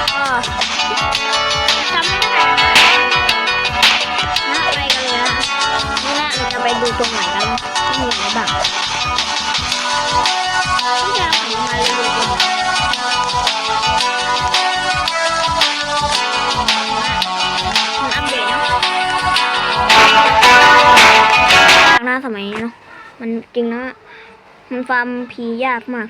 ก็จำไม่ได้นะไปกันเลยนะนี่นะเราจะไปดูตรงไหนกันที่มีอะไรบ้างที่จะหันมาเลยดูตรงไหนมันอัปเดตเนาะหน้าสมัยเนาะมันจริงนะมันฟาร์มพียากมาก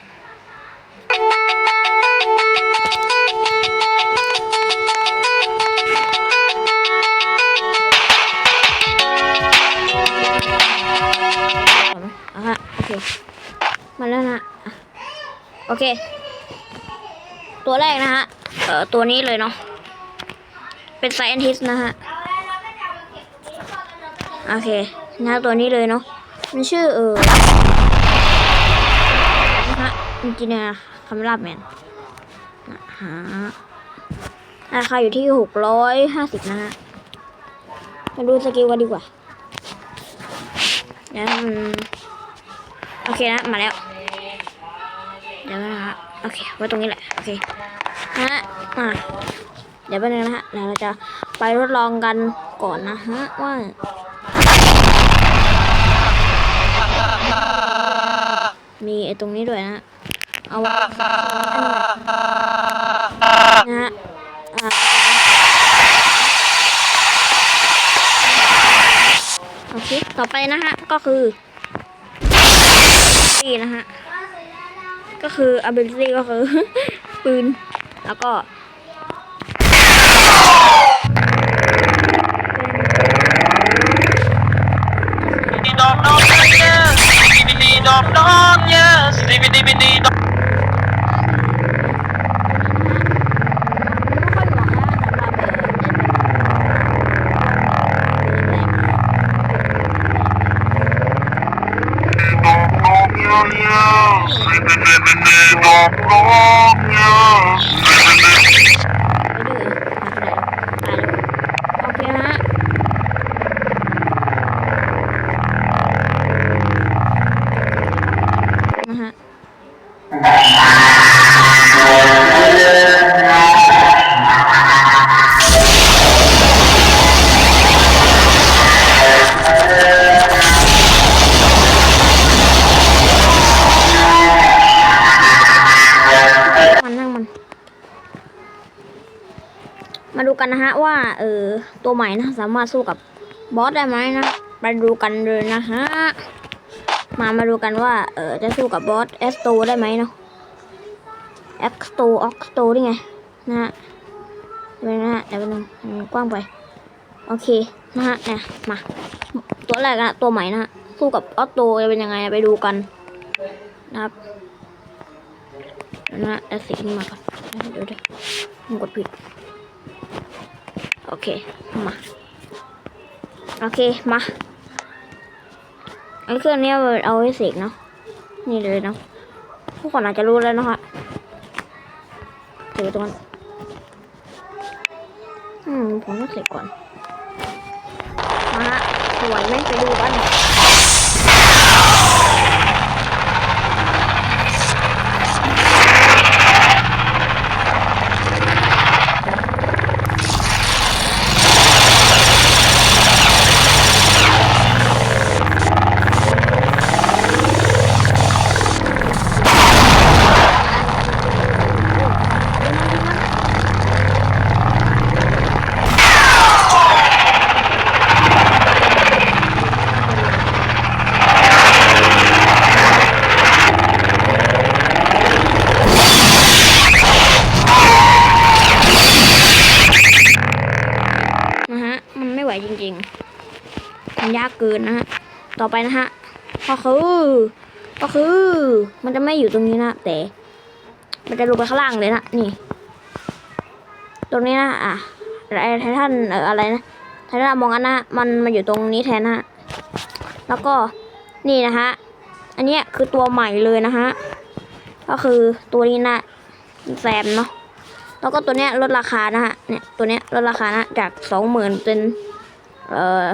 เคมาแล้วนะโอเค ตัวแรกนะฮะเอ่อตัวนี้เลยเนาะเป็น scientist นะฮะโอเคนะตัวนี้เลยเนาะมันชื่อเออนะฮะจริงๆนะคาเมล่าแมนนะฮะราคาอยู่ที่หกร้อยห้าสิบนะฮะมาดูสกิลกันดีกว่าเดี๋ยมัน อเคนะ มาแล้ว เดี๋ยวนะฮะโอเค ไว้ตรงนี้แหละ โอเคนะฮะอะเดี๋ยวไปบนึงนะฮะเดี๋ยวเราจะไปทดลองกันก่อนนะฮะว่ามีไอ้ตรงนี้ด้วยนะ เอาไว้นะฮะโอเค ต่อไปนะฮะ ก็คือ กี้นะฮะ ก็คืออาเบนซีก็คือ ปืน แล้วก็ดอกน้องเยอะดีดีดอกน้องเยอะดีดีดีด มาดูกันนะฮะว่าเออตัวใหม่นะสามารถสู้กับบอสได้ไหมนะไปดูกันเลยนะฮะมามาดูกันว่าเออจะสู้กับบอสเอสโตได้ไหมเนาะเอ็กโตออกโตได้ไงนะฮะเดี๋ยวนะฮะเดี๋ยวนึงกว้างไปโอเคนะฮะเนี่ยมาตัวแรกนะตัวใหม่นะสู้กับออโตจะเป็นยังไงไปดูกันนะครับเดี๋ยวนะเอสีนี้มาก่อนเดี๋ยวเดี๋ยวผมกดผิด โอเค มา โอเค มาไอ้เครื่องนี้เอาไว้เสกเนาะ นี่เลยเนาะ ผู้คนอาจจะรู้แล้วนะคะเสกตรงนั้น อืม ผมต้องเสกก่อน มาฮะสวยไหมไปดูกัน เกินนะฮะ ต่อไปนะฮะก็คือก็คือ มันจะไม่อยู่ตรงนี้นะ แต่ มันจะลงไปข้างล่างเลยนะนี่ ตรงนี้นะอะไอไททันเอออะไรนะไททันมองอันนะมันมาอยู่ตรงนี้แทนนะฮะแล้วก็นี่นะฮะอันนี้คือตัวใหม่เลยนะฮะก็คือตัวนี้นะแซมเนาะแล้วก็ตัวเนี้ยลดราคานะฮะเนี่ยตัวเนี้ยลดราคานะจากสองหมื่นเป็นเอ่อ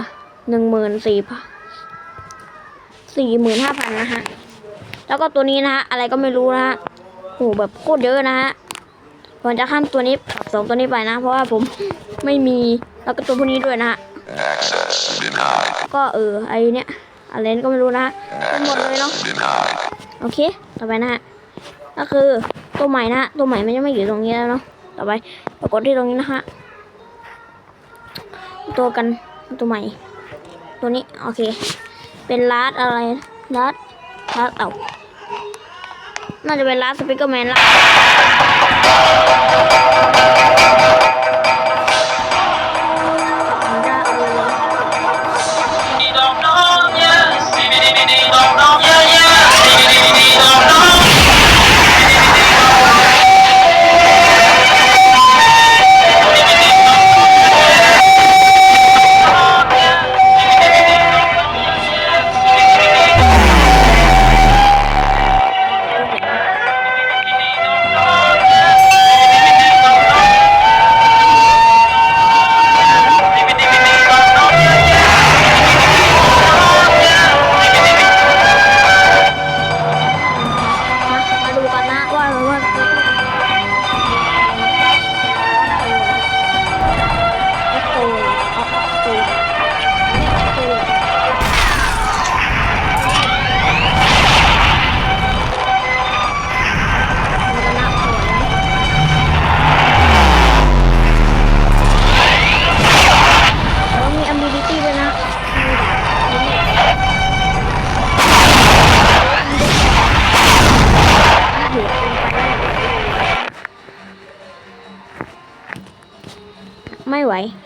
หนึ่งหมื่นสี่พันสี่หมื่นห้าพันนะฮะ แล้วก็ตัวนี้นะฮะ อะไรก็ไม่รู้นะฮะโหแบบโคตรเยอะนะฮะผผมจะข้ามตัวนี้สองตัวนี้ไปนะ เพราะว่าผมไม่มีแล้วก็ตัวพวกนี้ด้วยนะฮะ Access denied. ก็เออไอเนี้ยอะไรก็ไม่รู้นะฮะทั้งหมดเลยเนาะ Denied. โอเค ต่อไปนะฮะก็คือตัวใหม่นะฮะตัวใหม่มันจะไม่อยู่ตรงนี้แล้วเนาะต่อไปปรากฏที่ตรงนี้นะฮะตัวกันตัวใหม่ ตัวนี้ โอเค เป็นลาดอะไรลาดลาดเอาน่าจะเป็นลาดสปิเกอร์แมนละผมจะเอาดีดอกน้องเยอะดีดีดีดีดอกน้อง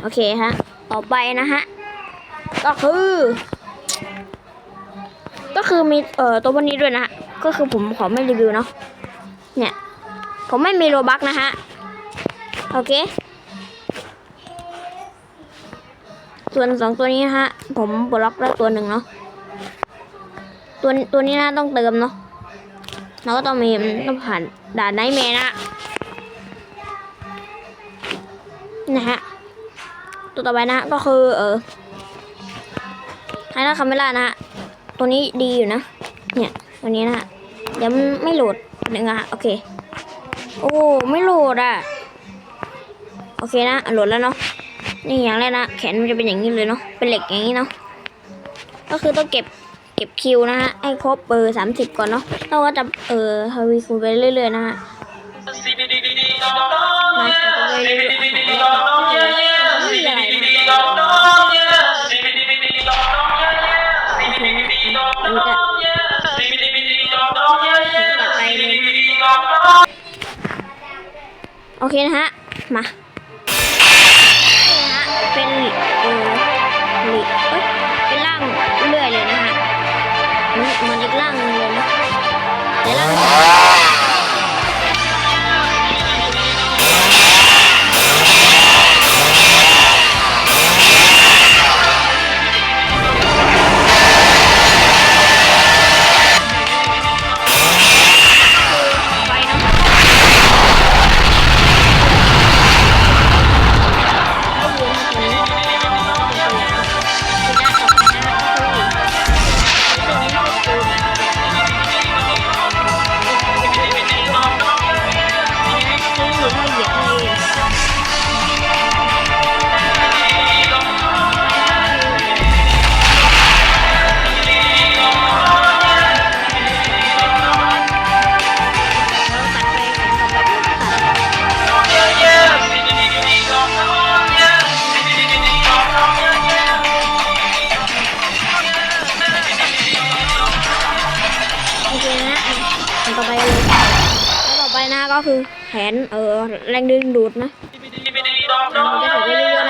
โอเคฮะ ต่อไปนะฮะ ก็คือ ก็คือมีเอ่อตัววันนี้ด้วยนะ ก็คือผมขอไม่รีวิวเนาะ เนี่ย ผมไม่มีโรบักนะฮะ โอเค ส่วนสองตัวนี้นะฮะ ผมบล็อกแล้วตัวหนึ่งเนาะ ตัวตัวนี้นะต้องเติมเนาะแล้วก็ต้องมีต้องผ่านด่านไนแมนนะ ตัวต่อไปนะฮะก็คือ เออไฮน่าคาเมล่านะฮะตัวนี้ดีอยู่นะ เนี่ยตัวนี้นะฮะเดี๋ยวมันไม่โหลดหนึ่งอะฮะโอเค โอ้ไม่โหลดอะโอเคนะโหลดแล้วเนาะนี่อย่างแรกนะแขนมันจะเป็นอย่างนี้เลยเนาะเป็นเหล็กอย่างนี้เนาะก็คือต้องเก็บเก็บคิวนะฮะให้ครบเบอร์สามสิบก่อนเนาะเราก็จะเออทวีคูณไปเรื่อยๆนะฮะ โอเคนะฮะ มาเป็นเออลีเอ้ยเป็นร่างเรื่อยเลยนะฮะ มันมันอีกร่างหนึงเลยนะแต่ร่าง ก็คือแขนเออแรงดึงดูดนะเราจะถือไปเรื่อยๆ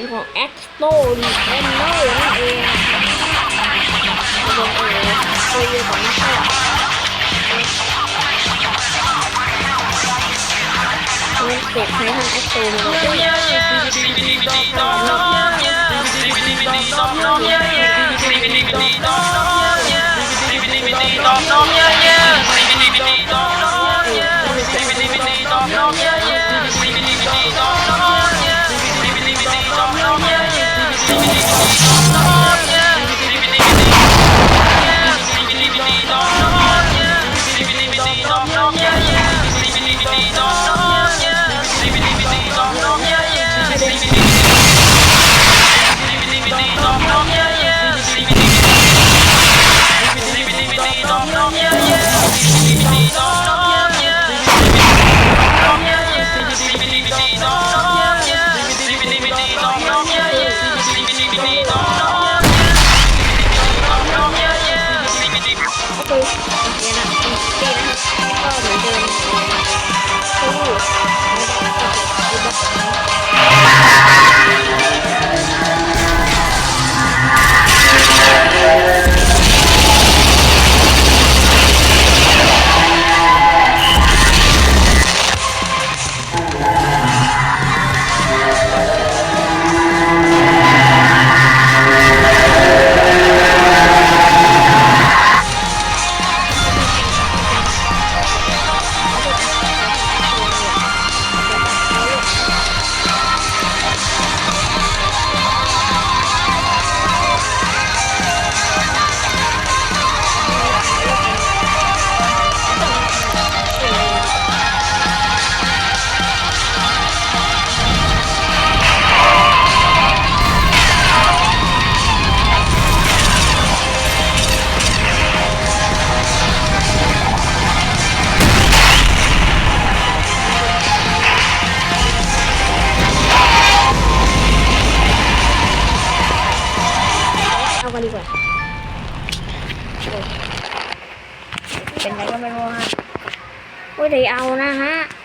นของ e x t o d e f e n d e r นั่นเองมาดูเออตัวเยอะก่อนนะครับมันเก็บให้ทาง e x t o มาเลย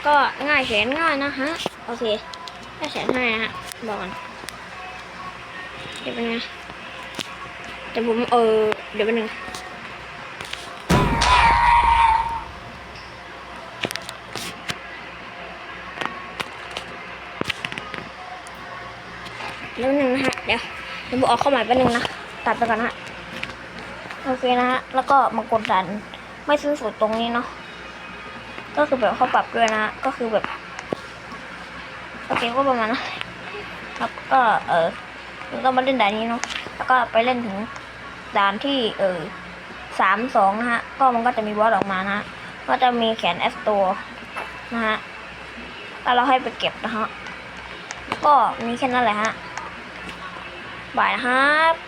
ก็ง่ายแสนง่ายนะฮะ โอเคแค่แสนให้นะฮะบอกกันเดี๋ยวเป็นไงเดี๋ยวผมเออเดี๋ยวเป็นหนึ่งเดี๋ยวแป๊บนึงนะฮะ เดี๋ยวเดี๋ยวผมออกเข้าใหม่แป๊บนึงนะ ตัดไปก่อนนะฮะโอเคนะฮะ แล้วก็มากดดัน ไม่ซื้อสูตรตรงนี้เนาะ ก็คือแบบเขาปรับด้วยนะฮะก็คือแบบโอเคก็ประมาณนะแล้วก็เออแล้วก็มาเล่นด่านนี้เนาะแล้วก็ไปเล่นถึงด่านที่เออสามสองนะฮะ ก็มันก็จะมีบอสออกมานะฮะก็จะมีแขนแอสโตนะฮะแล้วเราให้ไปเก็บนะฮะ ก็มีแค่นั้นแหละฮะบายนะครับ